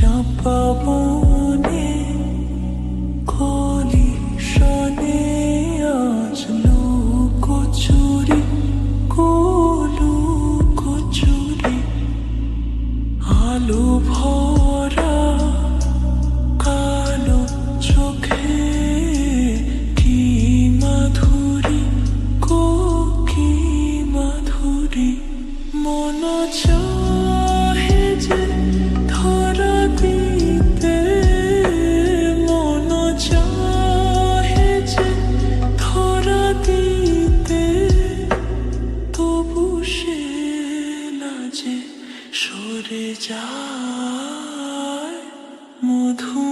চাপাবনে কলি সনে আজ লুকোচুরি কলু কচুরি আলু ভরা, কালো চোখে কি মাধুরী, কো কি মাধুরী, মন চা যায় মধু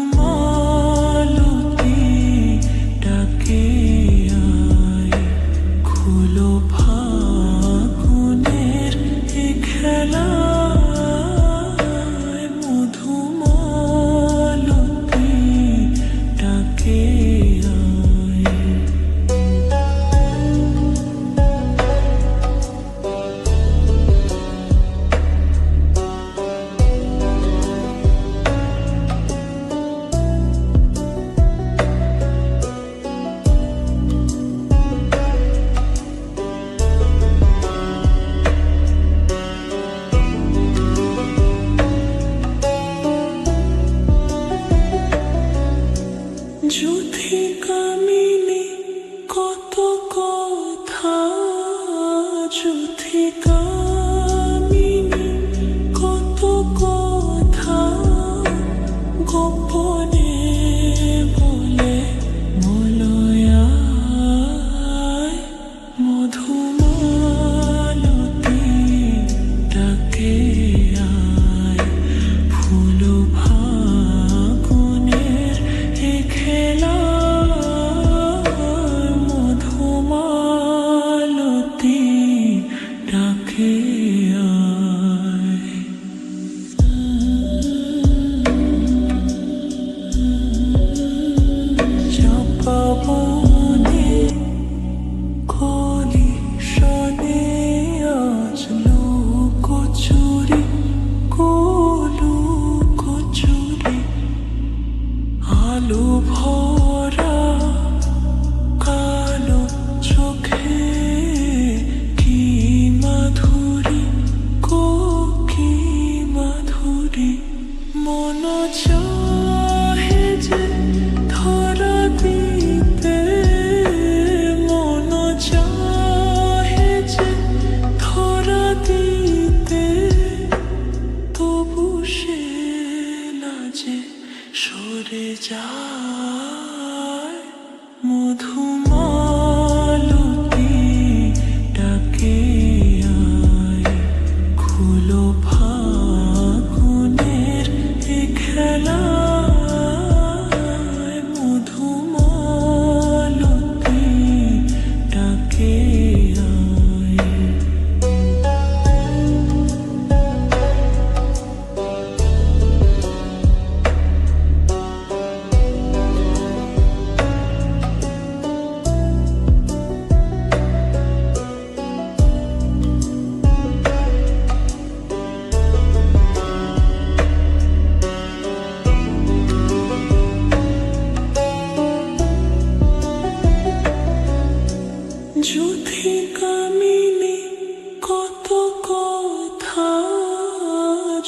কথা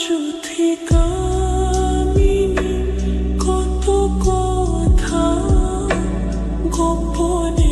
যুথিকা কত কথা গোপনে